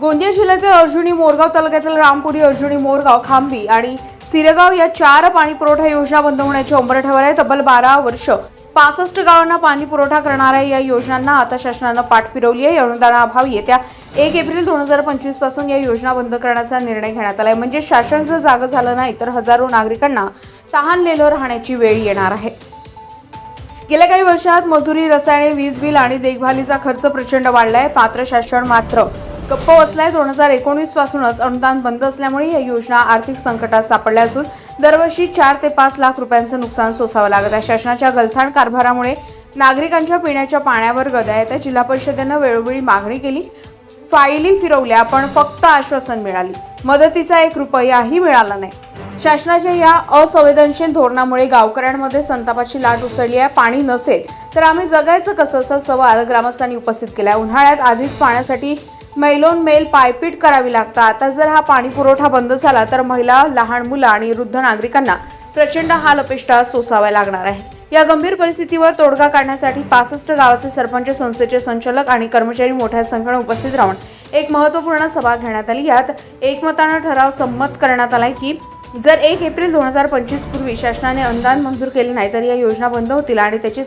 गोंदिया जिल्ह्यातील अर्जुनी मोरगाव तालुक्यातील रामपुरी अर्जुनी मोरगाव खांबी आणि सिरगाव या चार पाणी पुरवठा योजना बंद होण्याच्या उंबरठ्यावर आहे. तब्बल बारा वर्ष पासष्ट गावांना पाणी पुरवठा करणाऱ्या या योजनांना आता शासनानं पाठ फिरवली आहे. अनुदानाअभावी येत्या एक एप्रिल दोन हजार पंचवीसपासून या योजना बंद करण्याचा निर्णय घेण्यात आला आहे म्हणजे शासन जर जागं झालं नाही तर हजारो नागरिकांना तहानलेलं राहण्याची वेळ येणार आहे. गेल्या काही वर्षात मजुरी रसायने वीज बिल आणि देखभालीचा खर्च प्रचंड वाढला आहे पात्र शासन मात्र गप्प बसलाय. दोन हजार एकोणीस पासूनच अनुदान बंद असल्यामुळे या योजना आर्थिक संकटात सापडल्या असून दरवर्षी चार ते पाच लाख रुपयांचं नुकसान सोसावं लागत आहे. शासनाच्या गलथान कारभारामुळे नागरिकांच्या पिण्याच्या पाण्यावर गदा येत आहे जिल्हा परिषदेनं वेळोवेळी मागणी केली. फाईली फिरवल्या पण फक्त आश्वासन मिळाली. मदतीचा एक रुपयाही मिळाला नाही. शासनाच्या या असंवेदनशील धोरणामुळे गावकऱ्यांमध्ये संतापाची लाट उसळली आहे. पाणी नसेल तर आम्ही जगायचं कसं असा सवाल ग्रामस्थांनी उपस्थित केला आहे उन्हाळ्यात आधीच पाण्यासाठी मैलोन मेल पायपीट करावी लागतात आता जर हा पाणी पुरवठा बंद झाला तर महिला लहान मुलं आणि वृद्ध नागरिकांना प्रचंड हाल अपेष्टा सोसाव्या लागणार आहे. या गंभीर परिस्थितीवर तोडगा काढण्यासाठी पासष्ट गावाचे सरपंच संस्थेचे संचालक आणि कर्मचारी मोठ्या संख्येने उपस्थित राहून एक महत्त्वपूर्ण सभा घेण्यात आली. यात एकमतानं ठराव संमत करण्यात आलाय की जर एक एप्रिल दोन हजार पंचवीस पूर्वी शासनाने अनुदान मंजूर केले नाही तर या योजना बंद होतील आणि त्याची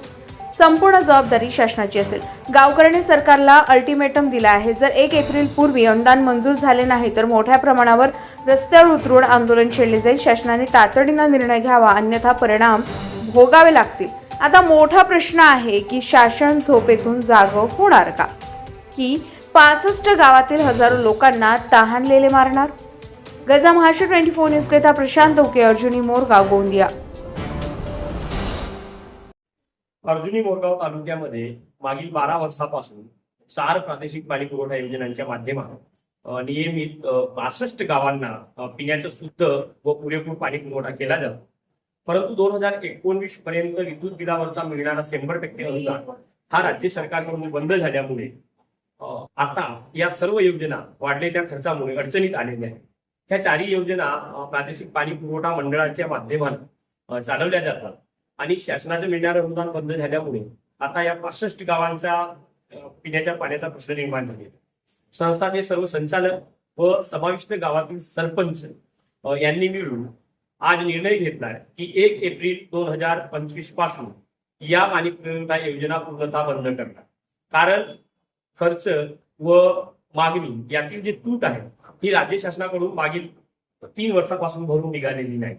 संपूर्ण जबाबदारी शासनाची असेल. गावकऱ्यांनी सरकारला अल्टिमेटम दिला आहे. जर एक एप्रिल पूर्वी अनुदान मंजूर झाले नाही तर मोठ्या प्रमाणावर रस्त्यावर उतरून आंदोलन छेडले जाईल. शासनाने तातडीनं निर्णय घ्यावा अन्यथा परिणाम भोगावे लागतील. आता मोठा प्रश्न आहे की शासन झोपेतून जाग होणार का? की पासष्ट गावातील हजारो लोकांना तहानलेले मारणार? गजा महाराष्ट्र ट्वेंटी फोर न्यूज घेता प्रशांत ओके अर्जुनी मोरगाव गोंदिया. अर्जुनी मोरगाव तालुक्यामध्ये मागील बारा वर्षापासून चार प्रादेशिक पाणी पुरवठा योजनांच्या माध्यमातून नियमित बासष्ट गावांना पिण्याचं शुद्ध व पुरेपूर पाणी पुरवठा केला जातो. परंतु दोन हजार एकोणवीस पर्यंत विद्युत बिलावरचा मिळणारा शंभर टक्के अनुदान हा राज्य सरकारकडून बंद झाल्यामुळे आता या सर्व योजना वाढलेल्या खर्चामुळे अडचणीत आलेल्या आहेत. ह्या चारही योजना प्रादेशिक पाणी पुरवठा मंडळाच्या माध्यमानं चालवल्या जातात. आणि शासनाचं मिळणारं अनुदान बंद झाल्यामुळे आता या पासष्ट गावांचा पिण्याच्या पाण्याचा प्रश्न निर्माण झालेला संस्थाचे सर्व संचालक व समाविष्ट गावातील सरपंच यांनी मिळून आज निर्णय घेतलाय की एक एप्रिल दोन हजार पंचवीसपासून या पाणी पुरवठा योजना पूर्णतः बंद करणार. कारण खर्च व मागणी यातील जे तूट आहे ही राज्य शासनाकडून मागील तीन वर्षापासून भरून निघालेली नाही.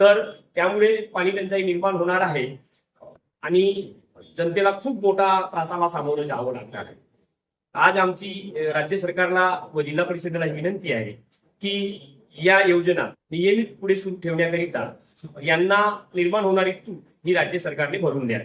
तर त्यामुळे पाणी टंचाई निर्माण होणार आहे. आणि जनतेला खूप मोठा त्रासाला सामोरं जावं लागणार आहे. आज आमची राज्य सरकारला व जिल्हा परिषदेला ही विनंती आहे की या योजना नियमित पुढे सुरू ठेवण्याकरिता यांना निर्माण होणारी तूट ही राज्य सरकारने भरून द्यावी.